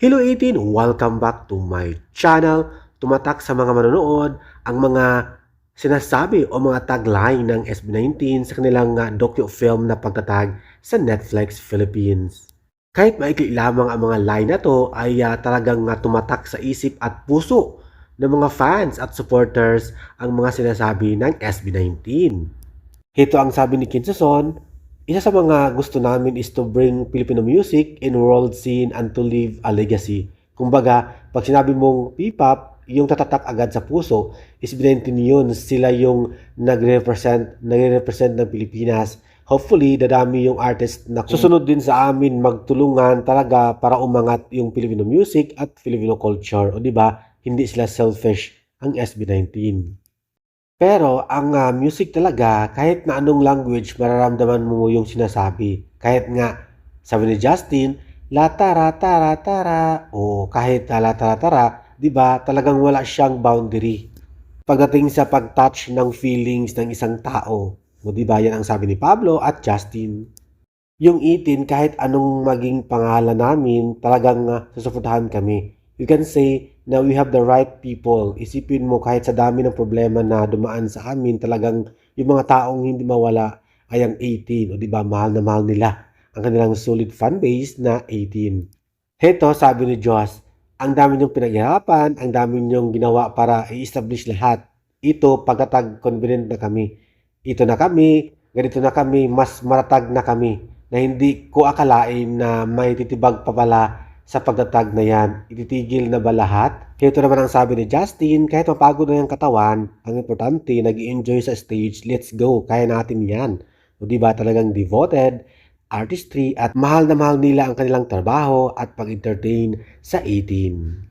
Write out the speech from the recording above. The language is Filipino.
Hello 18! Welcome back to my channel. Tumatak sa mga manonood ang mga sinasabi o mga tagline ng SB19 sa kanilang uh, docu-film na pagtatag sa Netflix Philippines. Kahit maikli lamang ang mga line na to ay uh, talagang uh, tumatak sa isip at puso ng mga fans at supporters ang mga sinasabi ng SB19. Ito ang sabi ni Kinsason, isa sa mga gusto namin is to bring Filipino music in world scene and to leave a legacy. Kumbaga, pag sinabi mong P-pop, yung tatatak agad sa puso, is binentin yun. Sila yung nagre-represent, nagre-represent ng Pilipinas. Hopefully, dadami yung artist na susunod din sa amin magtulungan talaga para umangat yung Filipino music at Filipino culture. O di ba hindi sila selfish ang SB19. Pero ang ah, music talaga, kahit na anong language, mararamdaman mo yung sinasabi. Kahit nga, sabi ni Justin, la tara tara tara, o kahit na la tara tara, di ba, talagang wala siyang boundary. Pagdating sa pag-touch ng feelings ng isang tao, o di ba, yan ang sabi ni Pablo at Justin. Yung itin, kahit anong maging pangalan namin, talagang uh, susuportahan kami. You can say na we have the right people. Isipin mo kahit sa dami ng problema na dumaan sa amin, talagang yung mga taong hindi mawala ay ang 18. O di ba mahal na mahal nila ang kanilang solid fan base na 18. Heto, sabi ni Joss, ang dami niyong pinaghirapan, ang dami niyong ginawa para i-establish lahat. Ito, pagkatag confident na kami. Ito na kami, ganito na kami, mas maratag na kami na hindi ko akalain na may titibag pa pala sa pagtatag na yan. Ititigil na ba lahat? Ito naman ang sabi ni Justin, kahit mapagod na yung katawan, ang importante, nag enjoy sa stage, let's go, kaya natin yan. O di ba talagang devoted, artistry, at mahal na mahal nila ang kanilang trabaho at pag-entertain sa 18.